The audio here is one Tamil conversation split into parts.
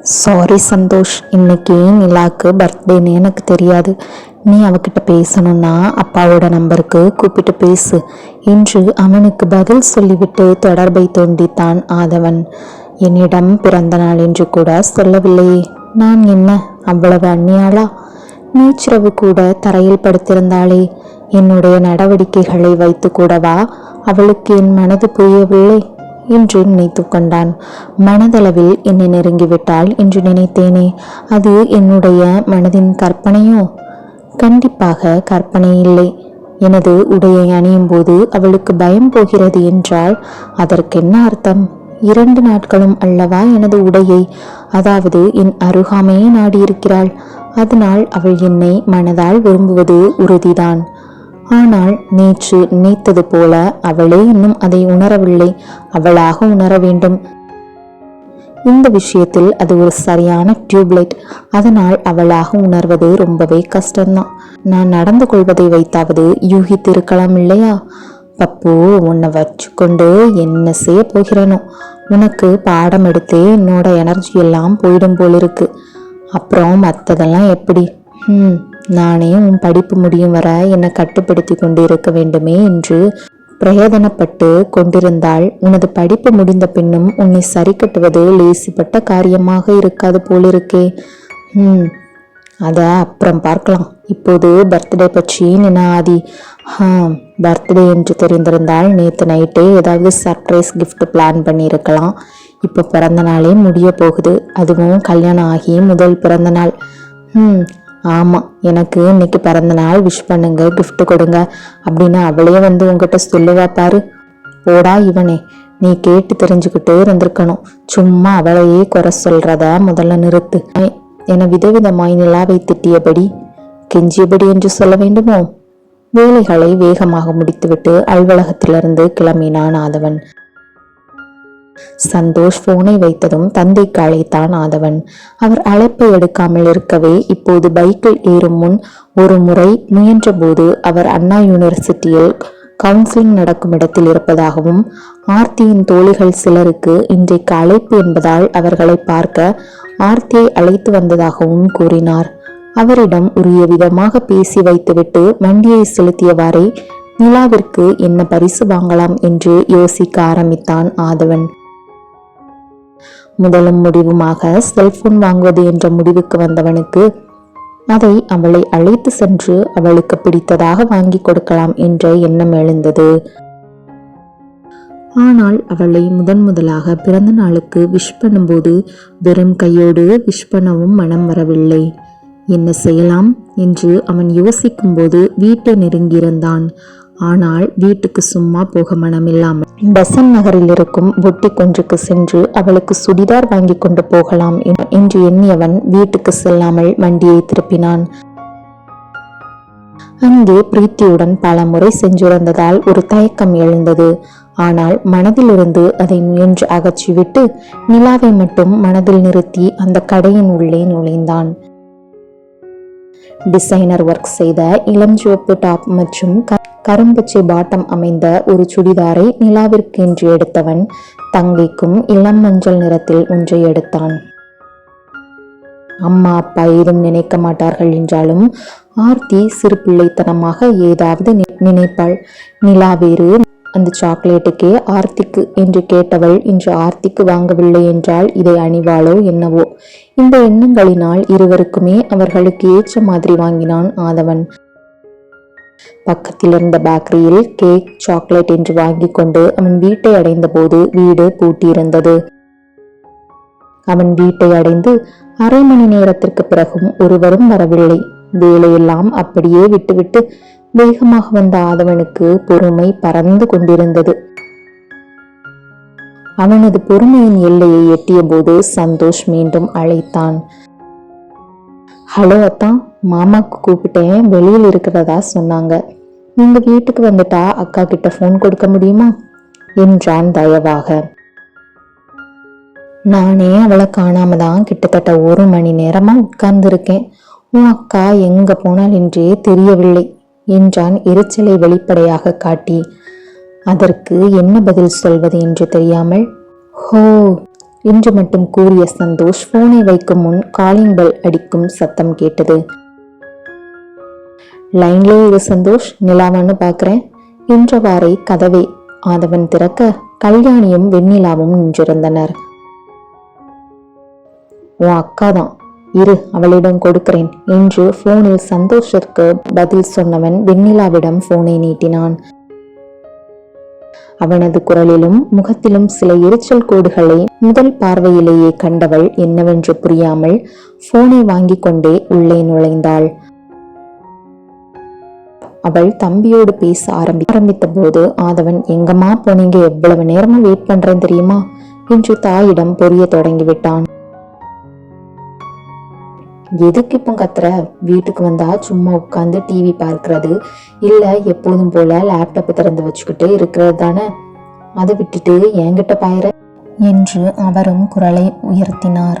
சாரி சந்தோஷ் இன்னைக்கு ஏன் நிலாக்கு பர்த்டேன்னு எனக்கு தெரியாது. நீ அவகிட்ட பேசணும்னா அப்பாவோட நம்பருக்கு கூப்பிட்டு பேசு. என்று அவனுக்கு பதில் சொல்லிவிட்டு தொடர்பை தோண்டித்தான் ஆதவன். என்னிடம் பிறந்த நாள் என்று கூட சொல்லவில்லையே. நான் என்ன? அவ்வளவு அந்நியாளா? நேற்றிரவு கூட தரையில் படுத்திருந்தாளே. என்னுடைய நடவடிக்கைகளை வைத்து கூடவா அவளுக்கு என் மனது புரியவில்லை. என்று நினைத்து கொண்டான். மனதளவில் என்னை நெருங்கிவிட்டாள் என்று நினைத்தேனே அது என்னுடைய மனதின் கற்பனையோ? கண்டிப்பாக கற்பனை இல்லை. எனது உடையை அணியும் போது அவளுக்கு பயம் போகிறது என்றால் அதற்கென்ன அர்த்தம்? இரண்டு நாட்களும் அல்லவா எனது உடையை? அதாவது என் அருகாமையை நாடியிருக்கிறாள். அதனால் அவள் என்னை மனதால் விரும்புவது உறுதிதான். ஆனால் நேற்று நினைத்தது போல அவளே இன்னும் அதை உணரவில்லை. அவளாக உணர வேண்டும். இந்த விஷயத்தில் அது ஒரு சரியான டியூப்லைட். அதனால் அவளாக உணர்வது ரொம்பவே கஷ்டம்தான். நான் நடந்து கொள்வதை வைத்தாவது யூகித்திருக்கலாம் இல்லையா? பப்பு உன்னை வச்சுக்கொண்டு என்ன செய்ய போகிறேனோ? உனக்கு பாடம் எடுத்து என்னோட எனர்ஜி எல்லாம் போயிடும் போலிருக்கு. அப்புறம் மற்றதெல்லாம் எப்படி? ம் நானே உன் படிப்பு முடியும் வர என்னை கட்டுப்படுத்தி கொண்டு இருக்க வேண்டுமே என்று பிரயோதனப்பட்டு கொண்டிருந்தால் உனது படிப்பு முடிந்த பின்னும் உன்னை சரி கட்டுவது லேசிப்பட்ட காரியமாக இருக்காது போலிருக்கே. ம் அதை அப்புறம் பார்க்கலாம். இப்போது பர்த்டே பற்றி நினாதி ஹா பர்த்டே என்று தெரிந்திருந்தால் நேற்று நைட்டே ஏதாவது சர்ப்ரைஸ் கிஃப்ட் பிளான் பண்ணியிருக்கலாம். இப்போ பிறந்த நாளே முடிய போகுது. அதுவும் கல்யாணம் ஆகி முதல் பிறந்த நாள். ம் ஆமாம் எனக்கு இன்னைக்கு பிறந்த நாள் விஷ் பண்ணுங்க கிஃப்ட் கொடுங்க அப்படின்னு அவளே வந்து உங்ககிட்ட சொல்லுவா பாரு. போடா இவனே நீ கேட்டு தெரிஞ்சுக்கிட்டே இருந்திருக்கணும். சும்மா அவளையே குறை சொல்றத முதல்ல நிறுத்து. என விதவிதமாய் நிலாவை திட்டியபடி கெஞ்சியபடி என்று சொல்ல வேண்டுமோ? வேலைகளை வேகமாக முடித்துவிட்டு அலுவலகத்திலிருந்து கிளம்பினான் ஆதவன். சந்தோஷ் போனை வைத்ததும் தந்தைக்கு அழைத்தான் ஆதவன். அவர் அழைப்பை எடுக்காமல் இருக்கவே இப்போது பைக்கில் ஏறும் முன் ஒரு முறை முயன்றபோது அவர் அண்ணா யூனிவர்சிட்டியில் கவுன்சிலிங் நடக்கும் இடத்தில் இருப்பதாகவும் ஆர்த்தியின் தோழிகள் சிலருக்கு இன்றைக்கு அழைப்பு என்பதால் அவர்களை பார்க்க ஆர்த்தியை அழைத்து வந்ததாகவும் கூறினார். அவரிடம் உரிய விதமாக பேசி வைத்துவிட்டு வண்டியை செலுத்தியவாறே நிலாவிற்கு என்ன பரிசு வாங்கலாம்? என்று யோசிக்க ஆரம்பித்தான் ஆதவன். முதலும் முடிவுமாக செல்போன் வாங்குவது என்ற முடிவுக்கு வந்தவனுக்கு அதை அவளை அழைத்து சென்று அவளுக்கு பிடித்ததாக வாங்கி கொடுக்கலாம் என்ற எண்ணம் எழுந்தது. ஆனால் அவளை முதன் முதலாக பிறந்த நாளுக்கு விஷ் பண்ணும்போது வெறும் கையோடு விஷ் பண்ணவும் மனம் வரவில்லை. என்ன செய்யலாம்? என்று அவன் யோசிக்கும்போது வீட்டை நெருங்கியிருந்தான். ஆனால் வீட்டுக்கு சும்மா போக மனமில்லாமல். பெசன் நகரில் இருக்கும் பொட்டி ஒன்றுக்கு சென்று அவளுக்கு சுடிதார் வாங்கி கொண்டு போகலாம் என்று எண்ணியவன் வீட்டுக்கு செல்லாமல் வண்டியை திருப்பினான். அங்கே பிரீத்தியுடன் பல முறை சென்றிருந்ததால் ஒரு தயக்கம் எழுந்தது. ஆனால் மனதிலிருந்து அதை முயன்று அகற்றிவிட்டு நிலாவை மட்டும் மனதில் நிறுத்தி அந்த கடையின் உள்ளே நுழைந்தான். டிசைனர் ஒர்க் செய்த இளஞ்சிவப்பு டாப் மற்றும் க- கரும்பச்சை பாட்டம் அமைந்த ஒரு சுடிதாரை நிலாவிற்கென்று எடுத்தவன் தங்கைக்கும் இளம் மஞ்சள் நிறத்தில் ஒன்றை எடுத்தான். அம்மா அப்பா ஏதும் நினைக்க மாட்டார்கள் என்றாலும் ஆர்த்தி சிறு பிள்ளைத்தனமாக ஏதாவது நினைப்பாள். நிலா வேறு அந்த சாக்லேட்டுக்கே ஆர்த்திக்கு என்று கேட்டவள் இன்று ஆர்த்திக்கு வாங்கவில்லை என்றால் இதை அணிவாளோ என்னவோ? இந்த எண்ணங்களினால் இருவருக்குமே அவர்களுக்கு ஏற்ற மாதிரி வாங்கினான் ஆதவன். பக்கத்தில் இருந்த பேக்கரியில் கேக் சாக்லேட் என்று வாங்கி கொண்டு அவன் வீட்டை அடைந்தபோது வீடு பூட்டியிருந்தது. அவன் வீட்டை அடைந்து அரை மணி நேரத்திற்கு பிறகும் ஒருவரும் வரவில்லை. வேலையெல்லாம் அப்படியே விட்டுவிட்டு வேகமாக வந்த ஆதவனுக்கு பொறுமை பறந்து கொண்டிருந்தது. அவனது பொறுமையின் எல்லையை எட்டிய போது சந்தோஷ் மீண்டும் அழைத்தான். ஹலோ அத்தான் மாமாக்கு கூப்பிட்டேன் வெளியில் இருக்கிறதா? சொன்னாங்க. நீங்க வீட்டுக்கு வந்துட்டா அக்கா கிட்ட ஃபோன் கொடுக்க முடியுமா? என்றான் தயவாக. நானே அவளை காணாம தான் கிட்டத்தட்ட ஒரு மணி நேரமா உட்கார்ந்திருக்கேன். உன் அக்கா எங்க போனால் என்றே தெரியவில்லை என்றான் எரிச்சலை வெளிப்படையாக காட்டி. அதற்கு என்ன பதில் சொல்வது என்று தெரியாமல் ஹோ என்று மட்டும் கூறிய சந்தோஷ் போனை வைக்கும் முன் காலிங் பெல் அடிக்கும் சத்தம் கேட்டது. லைன்லே இது சந்தோஷ் நிலாவான்னு இன்ற வாரை கதவை ஆதவன் திறக்க கல்யாணியும் வெண்ணிலாவும் நின்றிருந்தனர். உன் அக்கா தான் இரு அவளிடம் கொடுக்கிறேன் என்று போனில் சந்தோஷிற்கு பதில் சொன்னவன் வெண்ணிலாவிடம் போனை நீட்டினான். அவனது குரலிலும் முகத்திலும் சில எரிச்சல் கோடுகளை முதல் பார்வையிலேயே கண்டவள் என்னவென்று புரியாமல் போனை வாங்கிக் கொண்டே உள்ளே நுழைந்தாள். அவள் தம்பியோடு பேச ஆரம்பி ஆரம்பித்த போது ஆதவன் எங்கம்மா போனீங்க எவ்வளவு நேரமா வெயிட் பண்றேன் தெரியுமா? என்று தாயிடம் பொரிய தொடங்கிவிட்டான். எதுக்கு இப்போ கத்துற? வீட்டுக்கு வந்தா சும்மா உட்காந்து டிவி பார்க்கறது இல்ல எப்போதும் போல லேப்டாப் திறந்து வச்சுக்கிட்டு இருக்கிறது தானே? அதை விட்டுட்டு என்கிட்ட பாயிர என்று அவரும் குரலை உயர்த்தினார்.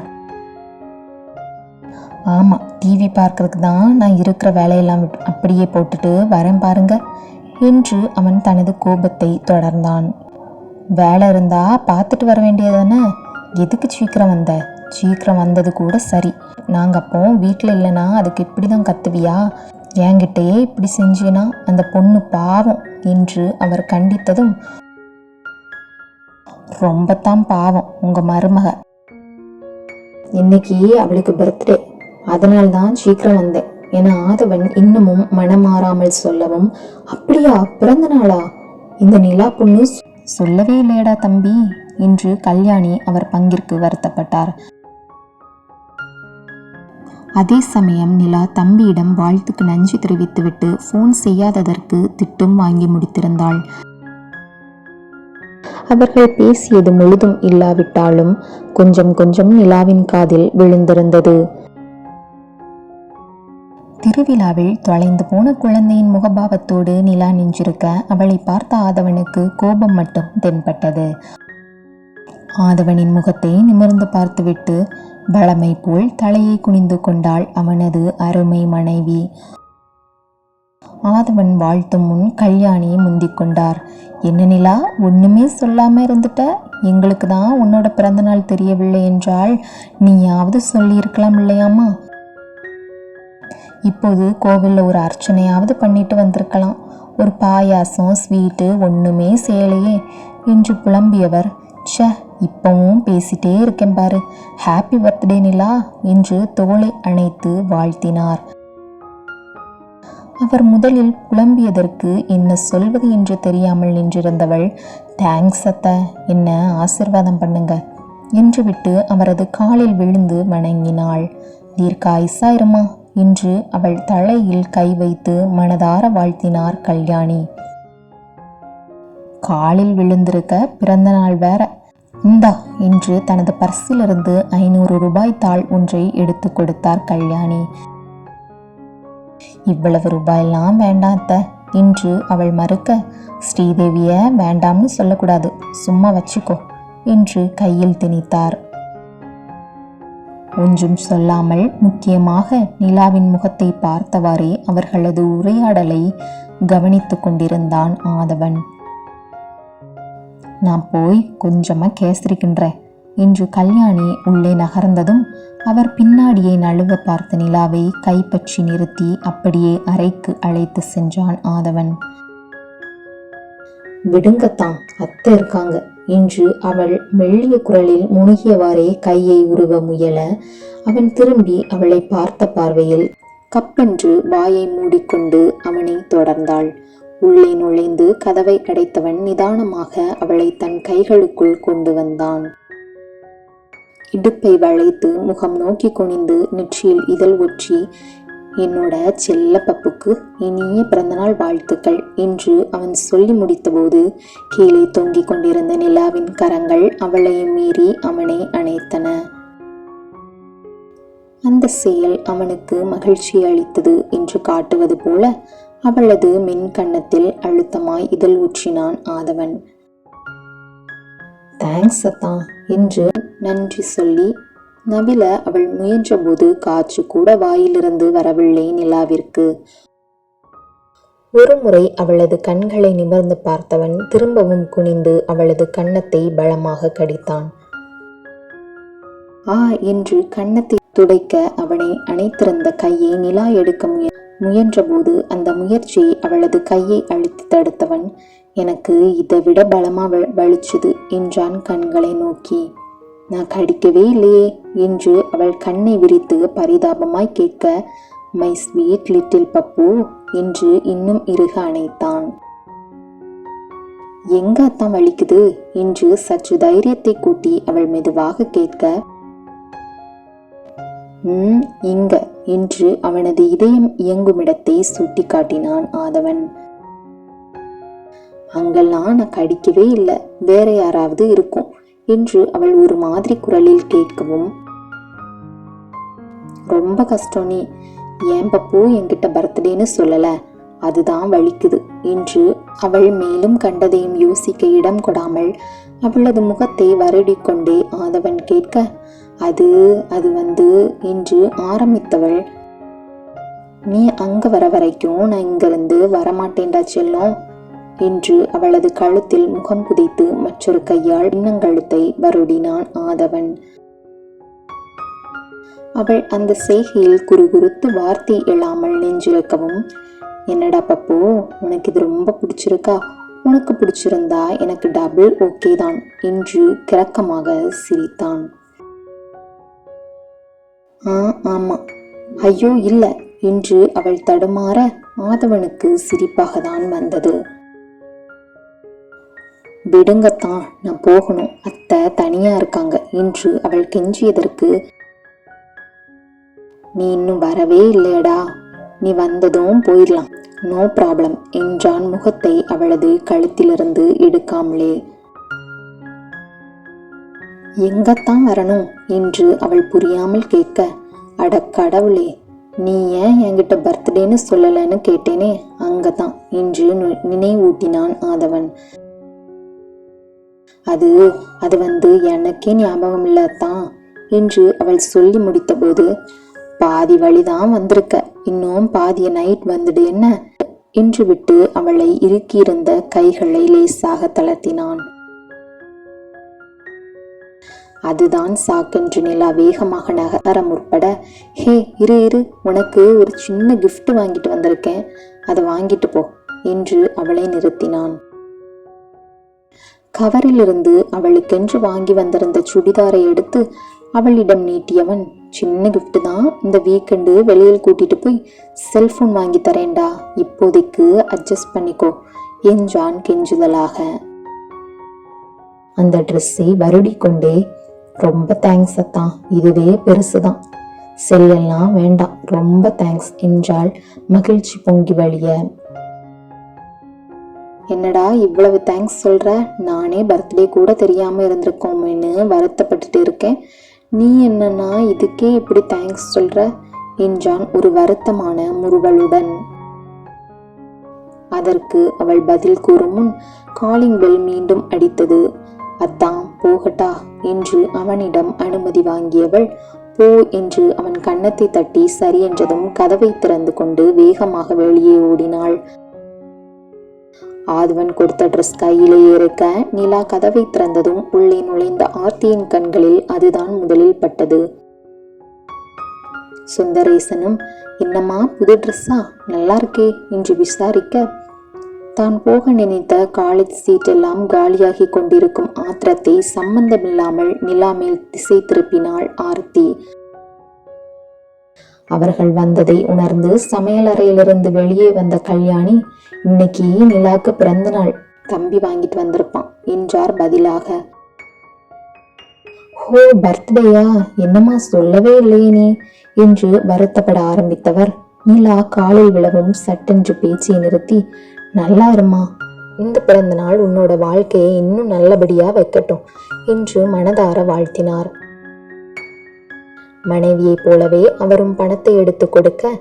ஆமாம் டிவி பார்க்கறதுக்கு தான் நான் இருக்கிற வேலையெல்லாம் அப்படியே போட்டுட்டு வரேன் பாருங்க என்று அவன் தனது கோபத்தை தொடர்ந்தான். வேலை இருந்தா பார்த்துட்டு வர வேண்டியதானே எதுக்கு சீக்கிரம் வந்த? சீக்கிரம் வந்தது கூட சரி. நாங்கள் அப்போ வீட்டில் இல்லைனா அதுக்கு இப்படி தான் கத்துவியா? என்கிட்டயே இப்படி செஞ்சீனா? அந்த பொண்ணு பாவம் என்று அவர் கண்டித்ததும் ரொம்பத்தான் பாவம் உங்கள் மருமக. இன்னைக்கு அவளுக்கு பர்த்டே அதனால தான் சீக்கிரம் வந்தேன். என ஆதவன் இன்னமும் மனமாறாமல் சொல்லவும் அப்படியா பிறந்த நாளா? இந்த நிலா பொண்ணு சொல்லவே இல்லையடா தம்பி என்று கல்யாணி அவர் பங்கிற்கு வருத்தப்பட்டார். அதே சமயம் நிலா தம்பியிடம் வாழ்த்துக்கு நன்றி தெரிவித்துவிட்டு ஃபோன் செய்யாததற்கு திட்டம் வாங்கி முடித்திருந்தாள். அவர்கள் பேசியது முழுதும் இல்லாவிட்டாலும் கொஞ்சம் கொஞ்சம் நிலாவின் காதில் விழுந்திருந்தது. திருவிழாவில் தொலைந்து போன குழந்தையின் முகபாவத்தோடு நிலா நின்றிருக்க அவளை பார்த்த ஆதவனுக்கு கோபம் மட்டும் தென்பட்டது. ஆதவனின் முகத்தை நிமிர்ந்து பார்த்துவிட்டு பழமை போல் தலையை குனிந்து கொண்டாள் அவனது அருமை மனைவி. ஆதவன் வாழ்த்தும் முன் கல்யாணி முந்திக் கொண்டார். என்ன நிலா ஒண்ணுமே சொல்லாம இருந்துட்ட? எங்களுக்கு தான் உன்னோட பிறந்தநாள் தெரியவில்லை என்றால் நீயாவது சொல்லியிருக்கலாம் இல்லையாமா இப்போது கோவிலில் ஒரு அர்ச்சனையாவது பண்ணிட்டு வந்திருக்கலாம். ஒரு பாயாசம் ஸ்வீட்டு ஒன்றுமே செய்யலையே. என்று புலம்பியவர் ச்ச இப்பவும் பேசிட்டே இருக்கேன் பாரு. ஹாப்பி பர்த்டே நிலா என்று தோலை அணைத்து வாழ்த்தினார். அவர் முதலில் புலம்பியதற்கு என்ன சொல்வது என்று தெரியாமல் நின்றிருந்தவள் தேங்க்ஸ் அத்த என்ன ஆசிர்வாதம் பண்ணுங்க என்று விட்டு அவரது காலில் விழுந்து வணங்கினாள். தீர்க்காயுசா இருமா இன்று அவள் தலையில் கை வைத்து மனதார வாழ்த்தினார் கல்யாணி. காலில் விழுந்திருக்க பிறந்த நாள் வேற. இந்தா என்று தனது பர்சிலிருந்து ஐநூறு ரூபாய் தாள் ஒன்றை எடுத்து கொடுத்தார் கல்யாணி. இவ்வளவு ரூபாயெல்லாம் வேண்டாம் அத்தை என்று அவள் மறுக்க ஸ்ரீதேவிய வேண்டாம்னு சொல்லக்கூடாது சும்மா வச்சுக்கோ என்று கையில் திணித்தார். ஒன்றும் சொல்லாமல் முக்கியமாக நிலாவின் முகத்தை பார்த்தவாறே அவர்களது உரையாடலை கவனித்து கொண்டிருந்தான் ஆதவன். நான் போய் கொஞ்சமா கேசரிக்கின்றேன் என்று கல்யாணி உள்ளே நகர்ந்ததும் அவர் பின்னாடியே நழுவ பார்த்த நிலாவை கைப்பற்றி நிறுத்தி அப்படியே அறைக்கு அழைத்து சென்றான் ஆதவன். விடுங்கத்தான் அத்தை இருக்காங்க. இன்று அவள் மெல்லிய குரலில் முணுகியவாறே கையை உருவ முயல அவன் திரும்பி அவளை பார்த்த பார்வையில் கப்பென்று வாயை மூடிக்கொண்டு அவனை தொடர்ந்தாள். உள்ளே நுழைந்து கதவை அடைத்தவன் நிதானமாக அவளை தன் கைகளுக்குள் கொண்டு வந்தான். இடுப்பை வளைத்து முகம் நோக்கி குனிந்து நெற்றியில் இதழ் ஒற்றி என்னோட செல்ல பப்புக்கு இனிய பிறந்தநாள் வாழ்த்துக்கள். என்று அவன் சொல்லி முடித்தபோது கீழே தொங்கிக் கொண்டிருந்த நிலாவின் கரங்கள் அவளையும் மீறி அவனை அணைத்தன. அந்த செயல் அவனுக்கு மகிழ்ச்சி அளித்தது என்று காட்டுவது போல அவளது மென் கன்னத்தில் அழுத்தமாய் இதழ் ஊற்றினான் ஆதவன். தேங்க்ஸ் அத்தா என்று நன்றி சொல்லி நவில அவள் முயன்றபோது காற்று கூட வாயிலிருந்து வரவில்லை நிலாவிற்கு. ஒருமுறை அவளது கண்களை நிமிர்ந்து பார்த்தவன் திரும்பவும் குனிந்து அவளது கன்னத்தை பலமாக கடித்தான். ஆ என்று கன்னத்தை துடைக்க அவனை அணைத்திருந்த கையை நிலா எடுக்க முய முயன்றபோது அந்த முயற்சியை அவளது கையை அழுத்தி தடுத்தவன் எனக்கு இதை விட பலமா வ- என்றான் கண்களை நோக்கி. நான் கடிக்கவே இல்லையே என்று அவள் கண்ணை விரித்து பரிதாபமாய் கேட்க மை ஸ்வீட் லிட்டில் பப்பு என்று இன்னும் இறுக அணைத்தான். எங்க அத்தான் வலிக்குது? என்று சற்று தைரியத்தை கூட்டி அவள் மெதுவாக கேட்க ம் இங்க என்று அவனது இதயம் இயங்குமிடத்தை சுட்டி காட்டினான் ஆதவன். அங்கெல்லாம் நான் கடிக்கவே இல்லை. வேற யாராவது இருக்கும். என்று அவள் ஒரு மாதிரி குரலில் கேட்கவும் ரொம்ப கஷ்டம் நீ. ஏன் பப்பு என்கிட்ட பர்த்டேன்னு சொல்லல? அதுதான் வலிக்குது என்று அவள் மேலும் கண்டதையும் யோசிக்க இடம் கொடாமல் அவளது முகத்தை வருடிக்கொண்டே ஆதவன் கேட்க அது அது வந்து என்று ஆரம்பித்தவள் நீ அங்க வர வரைக்கும் நான் இங்கிருந்து வரமாட்டேன்டா செல்லும். என்று அவளது கழுத்தில் முகம் குதித்து மற்றொரு கையால் இன்னங்கழுத்தை வருடினான் ஆதவன். அவள் அந்த செய்கையில் குறுகுறுத்து வார்த்தை எழாமல் நெஞ்சிருக்கவும் என்னடா பப்போ உனக்கு இது ரொம்ப பிடிச்சிருக்கா? உனக்கு பிடிச்சிருந்தா எனக்கு டபுள் ஓகே தான் என்று கிறக்கமாக சிரித்தான். ஆ ஆமா. ஐயோ இல்லை என்று அவள் தடுமாற ஆதவனுக்கு சிரிப்பாக தான் வந்தது. விடுங்கத்தான் நான் போகணும். அத்தை தனியா இருக்காங்க. என்று அவள் கெஞ்சியதற்கு நீ இன்னும் வரவே இல்லையடா. நீ வந்ததும் போயிடலாம் நோ ப்ராப்ளம் என்றான் முகத்தை அவளது கழுத்திலிருந்து எடுக்காமலே. எங்கத்தான் வரணும்? என்று அவள் புரியாமல் கேட்க அட கடவுளே நீ ஏன் என்கிட்ட பர்த்டேன்னு சொல்லலைன்னு கேட்டேனே அங்கதான் என்று நு- நினைவூட்டினான் ஆதவன். அது அது வந்து எனக்கே ஞாபகம் இல்லாதான் என்று அவள் சொல்லி முடித்தபோது பாதி வழிதான் வந்திருக்க. இன்னும் பாதிய நைட் வந்துடு என்ன? என்று விட்டு அவளை இறுக்கியிருந்த கைகளை லேசாக தளர்த்தினான். அதுதான் சாக்கென்று நிலா வேகமாக நகர முற்பட. ஹே இரு இரு. உனக்கு ஒரு சின்ன கிஃப்ட் வாங்கிட்டு வந்திருக்கேன். அதை வாங்கிட்டு போ என்று அவளை நிறுத்தினான். கவரிலிருந்து அவளுக்கென்று வாங்கி வந்திருந்த சுடிதாரை எடுத்து அவளிடம் நீட்டியவன் சின்ன கிஃப்ட் தான். இந்த வீக்கெண்டு வெளியில் கூட்டிட்டு போய் செல்போன் வாங்கி தரேன்டா. இப்போதைக்கு அட்ஜஸ்ட் பண்ணிக்கோ என்றான் கெஞ்சுதலாக. அந்த ட்ரெஸ்ஸை வருடிக்கொண்டே ரொம்ப தேங்க்ஸ் அத்தான் இதுவே பெருசுதான். செல்லெல்லாம் வேண்டாம். ரொம்ப தேங்க்ஸ் என்றாள் மகிழ்ச்சி பொங்கி வழிய. என்னடா இவ்வளவு தேங்க்ஸ் சொல்ற? நானே பர்த்டே கூட தெரியாம இருந்திருக்கோமேன்னு வருத்தப்பட்டுட்டு இருக்கேன். நீ என்னன்னா இதுக்கே இப்படி தேங்க்ஸ் சொல்ற? என்றான் ஒரு வருத்தமான முறுவலுடன் அதற்கு அவள் பதில் கூறும் முன் காலிங் பெல் மீண்டும் அடித்தது. அத்தான் போகட்டா என்று அவனிடம் அனுமதி வாங்கியவள் போ என்று அவன் கன்னத்தை தட்டி சரி என்றதும் கதவை திறந்து கொண்டு வேகமாக வெளியே ஓடினாள். ஆதுவன் கொடுத்த ட்ரெஸ் கையிலே இருக்க நிலா கதவை திறந்ததும் உள்ளே நுழைந்த ஆர்த்தியின் கண்களில் அதுதான் முதலில் பட்டது. சுந்தரேசனும் என்னம்மா புது ட்ரெஸ்ஸா நல்லா இருக்கே என்று விசாரிக்க தான் போக நினைத்த காலேஜ் சீட் எல்லாம் காலியாகி கொண்டிருக்கும் ஆத்திரத்தை சம்பந்தமில்லாமல் நிலா மேல் திசை திருப்பினாள் ஆர்த்தி. அவர்கள் வந்ததை உணர்ந்து சமையலறையிலிருந்து வெளியே வந்த கல்யாணி இன்னைக்கு நிலாக்கு பிறந்த நாள். தம்பி வாங்கிட்டு வந்திருப்பான் என்றார் பதிலாக. ஹோ பர்த்டேயா? என்னம்மா சொல்லவே இல்லையே நீ என்று வருத்தப்பட ஆரம்பித்தவர். நிலா காலில் விழவும் சட்டென்று பேச்சை நிறுத்தி நல்லா இருமா இந்த பிறந்த நாள் உன்னோட வாழ்க்கையை இன்னும் நல்லபடியா வைக்கட்டும் என்று மனதார வாழ்த்தினார். மனைவியைப் போலவே அவரும் பணத்தை எடுத்து கொடுக்க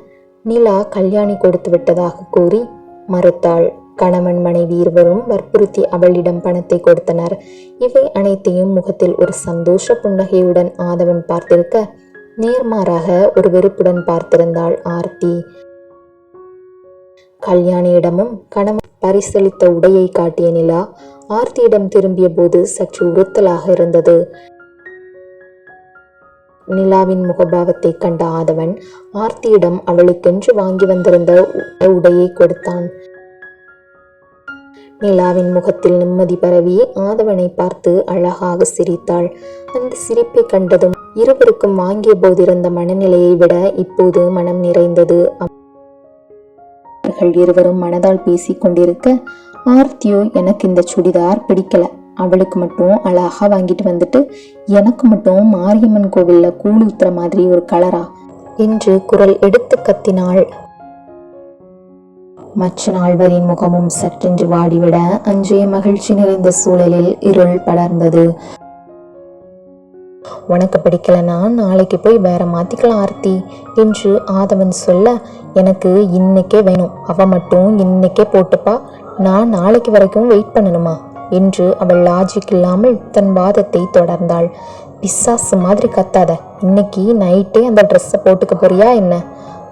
நிலா கல்யாணி கொடுத்து விட்டதாக கூறி மறுத்தாள். கணவன் மனைவி இருவரும் வற்புறுத்தி அவளிடம் பணத்தை கொடுத்தனர். இவை அனைத்தையும் முகத்தில் ஒரு சந்தோஷ புன்னகையுடன் ஆதவன் பார்த்திருக்க நேர்மாறாக ஒரு வெறுப்புடன் பார்த்திருந்தாள் ஆர்த்தி. கல்யாணியிடமும் கணவன் பரிசளித்த உடையை காட்டிய நிலா ஆர்த்தியிடம் திரும்பிய போது சற்று உறுத்தலாக இருந்தது. நிலாவின் முகபாவத்தை கண்ட ஆதவன் ஆர்த்தியிடம் அவளுக்கென்று வாங்கி வந்திருந்த உடையை கொடுத்தான். நிலாவின் முகத்தில் நிம்மதி பரவி ஆதவனை பார்த்து அழகாக சிரித்தாள். அந்த சிரிப்பை கண்டதும் இருவருக்கும் வாங்கிய போதிருந்த மனநிலையை விட இப்போது மனம் நிறைந்தது. அவர்கள் இருவரும் மனதால் பேசிக் கொண்டிருக்க ஆர்த்தியோ எனக்கு இந்த சுடிதார் பிடிக்கல. அவளுக்கு மட்டும் அழகா வாங்கிட்டு வந்துட்டு எனக்கு மட்டும் மாரியம்மன் கோவில்ல கூழ் ஊத்துற மாதிரி ஒரு கலரா? என்று குரல் எடுத்து கத்தினாள். மற்ற நால்வரின் முகமும் சற்றென்று வாடிவிட அன்றைய மகிழ்ச்சி நிறைந்த சூழலில் இருள் படர்ந்தது. உனக்கு பிடிக்கலனா நாளைக்கு போய் வேற மாத்திக்கலாம் ஆர்த்தி என்று ஆதவன் சொல்ல எனக்கு இன்னைக்கே வேணும். அவ மட்டும் இன்னைக்கே போட்டுப்பா. நான் நாளைக்கு வரைக்கும் வெயிட் பண்ணணுமா? என்று அவள் லாஜிக் இல்லாமல் தன் வாதத்தை தொடர்ந்தாள். பிசாசு மாதிரி கத்தாத இன்னைக்கு நைட்டே அந்த ட்ரெஸ்ஸை போட்டுக்க போறியா என்ன?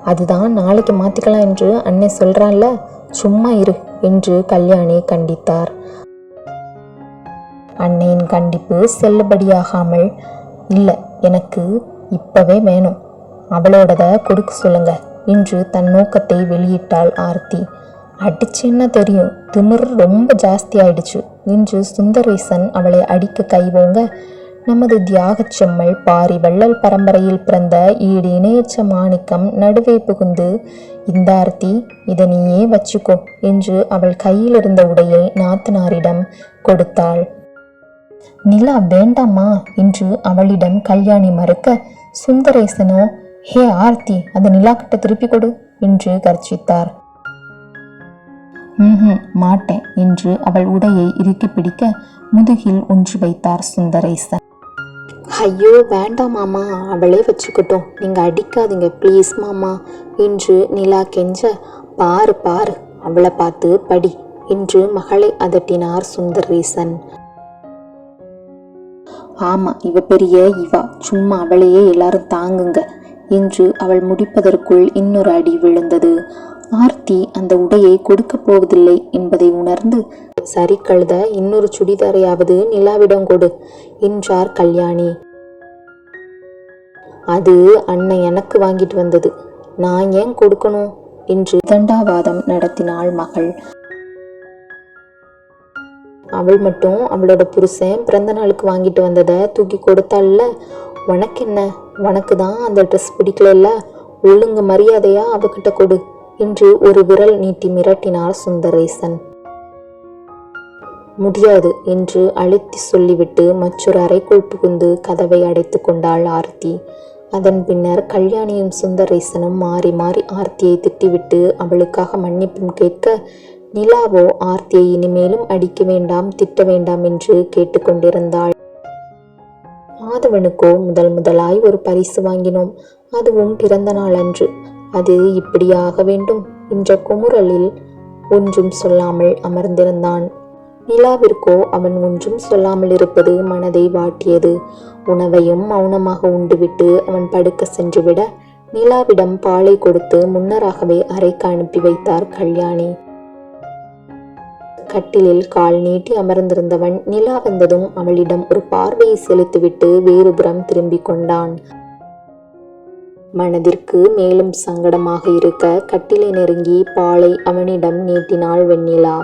அதுதான் நாளைக்கு மாத்திக்கலாம் என்று அன்னை சொல்றான்ல சும்மா இரு என்று கல்யாணி கண்டித்தார். அன்னையின் கண்டிப்பு செல்லுபடியாகாமல் இல்லை எனக்கு இப்பவே வேணும். அவளோடத கொடுக்க சொல்லுங்க என்று தன் நோக்கத்தை வெளியிட்டாள் ஆர்த்தி. அடிச்சுன்னா தெரியும். திமிர் ரொம்ப ஜாஸ்தி ஆயிடுச்சு. என்று சுந்தரேசன் அவளை அடிக்க கைவோங்க நமது தியாகச்செம்மல் பாரி வள்ளல் பரம்பரையில் பிறந்த ஈடு இணையற்ற மாணிக்கம் நடுவே புகுந்து இந்த ஆர்த்தி இதை நீயே வச்சுக்கோ என்று அவள் கையில் இருந்த உடையை நாத்தனாரிடம் கொடுத்தாள். நிலா வேண்டாமா என்று அவளிடம் கல்யாணி மறுக்க சுந்தரேசனோ ஹே ஆர்த்தி அந்த நிலா கிட்ட திருப்பி கொடு என்று கர்ச்சித்தார். ம்ஹும் மாட்டேன் என்று அவள் உடையை இறுக்கி பிடிக்க முதுகில் ஒன்று வைத்தார் சுந்தரேசன் ஐயோ வேண்டாம் மாமா அவளே வச்சுக்கட்டும். நீங்க அடிக்காதீங்க ப்ளீஸ் மாமா என்று நிலா கெஞ்ச பாரு பாரு அவளை பார்த்து படி என்று மகளை அதட்டினார் சுந்தரேசன். ஆமா இவ பெரிய இவா சும்மா அவளையே எல்லாரும் தாங்குங்க என்று அவள் முடிப்பதற்குள் இன்னொரு அடி விழுந்தது. ஆர்த்தி அந்த உடையை கொடுக்க போவதில்லை என்பதை உணர்ந்து சரி கழுத இன்னொரு சுடிதாரையாவது நிலாவிடம் கொடு என்றார் கல்யாணி. அது அண்ணன் எனக்கு வாங்கிட்டு வந்தது. நான் ஏன் கொடுக்கணும்? என்று தண்டாவாதம் நடத்தினாள் மகள். அவள் மட்டும் அவளோட புருஷன் பிறந்த நாளுக்கு வாங்கிட்டு வந்ததை தூக்கி கொடுத்தாள்ல? உனக்கு என்ன உனக்கு தான் அந்த ட்ரெஸ் பிடிக்கல ஒழுங்கு மரியாதையா அவகிட்ட கொடு. என்று ஒரு விரல் நீட்டி மிரட்டினார் சுந்தரேசன். முடியாது என்று அழுத்தி சொல்லிவிட்டு மற்றொரு அறைக்குள் புகுந்து கதவை அடைத்து கொண்டாள் ஆர்த்தி. அதன் பின்னர் கல்யாணியும் சுந்தரேசனும் மாறி மாறி ஆர்த்தியை திட்டிவிட்டு அவளுக்காக மன்னிப்பும் கேட்க நிலாவோ ஆர்த்தியை இனிமேலும் அடிக்க வேண்டாம் திட்ட வேண்டாம் என்று கேட்டுக்கொண்டிருந்தாள் மாதவனுக்கோ முதல் முதலாய் ஒரு பரிசு வாங்கினோம். அதுவும் பிறந்த நாள் அன்று. அது இப்படியாக வேண்டும் என்ற குமுறலில் ஒன்றும் சொல்லாமல் அமர்ந்திருந்தான். நிலாவிற்கோ அவன் ஒன்றும் சொல்லாமல் இருப்பது மனதை வாட்டியது. உணவையும் மௌனமாக உண்டுவிட்டு அவன் படுக்க சென்றுவிட நிலாவிடம் பாலை கொடுத்து முன்னராகவே அறைக்கு அனுப்பி வைத்தார் கல்யாணி. கட்டிலில் கால் நீட்டி அமர்ந்திருந்தவன் நிலா வந்ததும் அவளிடம் ஒரு பார்வையை செலுத்திவிட்டு வேறுபுறம் திரும்பிக் கொண்டான். மனதிற்கு மேலும் சங்கடமாக இருக்க கட்டிலை நெருங்கி பாலை அவனிடம் நீட்டினாள் வெண்ணிலா.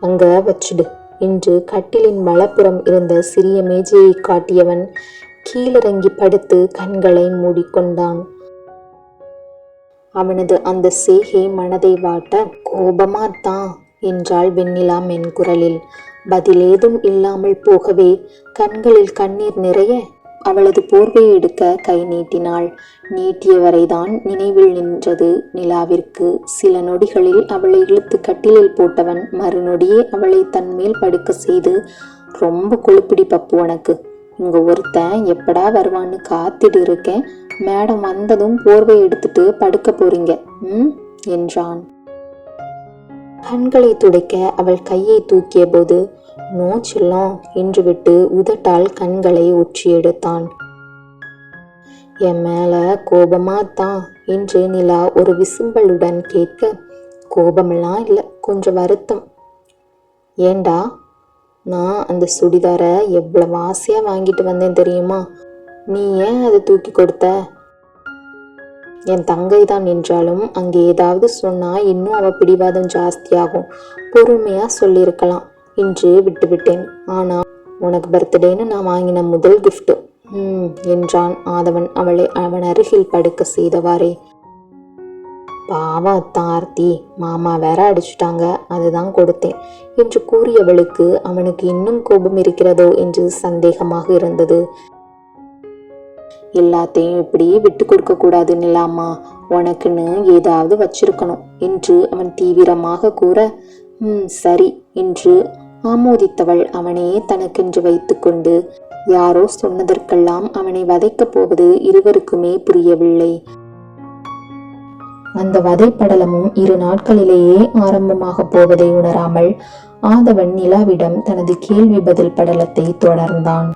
அங்க வச்சுடு என்று கட்டிலின் வலப்புறம் இருந்த சிறிய மேஜையை காட்டியவன் கீழிறங்கி படுத்து கண்களை மூடிக்கொண்டான். அவனது அந்த செய்கை மனதை வாட்ட கோபமாத்தான் என்றாள் வெண்ணிலா மென்குரலில். பதிலேதும் இல்லாமல் போகவே கண்களில் கண்ணீர் நிறைய அவளது போர்வையை எடுக்க கை நீட்டினாள். நீட்டியவரைதான் நினைவில் நின்றது நிலாவிற்கு. சில நொடிகளில் அவளை இழுத்து கட்டிலில் போட்டவன் மறுநொடியே அவளை தன் மேல் படுக்க செய்து ரொம்ப கொழுப்பிடி பப்பு உனக்கு. இங்க ஒருத்தன் எப்படா வருவான்னு காத்திட்டு இருக்கேன். மேடம் வந்ததும் போர்வை எடுத்துட்டு படுக்க போறீங்க. ம் என்றான். கண்களை துடைக்க அவள் கையை தூக்கிய போது நோ என்று விட்டு உதட்டால் கண்களை ஒற்றி எடுத்தான் என் மேல கோபமா தான் என்று நிலா ஒரு விசும்பலுடன் கேட்க கோபமெல்லாம் இல்லை கொஞ்சம் வருத்தம். ஏண்டா? நான் அந்த சுடிதாரை எவ்வளவு ஆசையாக வாங்கிட்டு வந்தேன் தெரியுமா? நீ ஏன் அதை தூக்கி கொடுத்த? என் தங்கை தான் நின்றாலும் அங்கே ஏதாவது சொன்னா இன்னும் அவ பிடிவாதம் ஜாஸ்தியாகும். பொறுமையா சொல்லியிருக்கலாம் என்று விட்டுவிட்டேன். ஆனால் உனக்கு பர்த்டேன்னு நான் வாங்கின முதல் கிஃப்ட் ம் என்றான் ஆதவன் அவளை அவன் அருகில் படுக்க செய்தவாறே. பாவம் அத்தான் ஆர்த்தி மாமா வேற அடிச்சுட்டாங்க அதுதான் கொடுத்தேன் என்று கூறியவளுக்கு அவனுக்கு இன்னும் கோபம் இருக்கிறதோ என்று சந்தேகமாக இருந்தது. எல்லாத்தையும் இப்படி விட்டு கொடுக்க கூடாது நிலாமா உனக்குன்னு ஏதாவது வச்சிருக்கணும் என்று அவன் தீவிரமாக கூற ம் சரி என்று ஆமோதித்தவள் அவனே தனக்கென்று வைத்துக்கொண்டு யாரோ சொன்னதற்கெல்லாம் அவனை வதைக்கப் போவது இருவருக்குமே புரியவில்லை. அந்த வதைப்படலமும் இரு நாட்களிலேயே ஆரம்பமாக போவதை உணராமல் ஆதவன் நிலாவிடம் தனது கேள்வி பதில் படலத்தை தொடர்ந்தான்.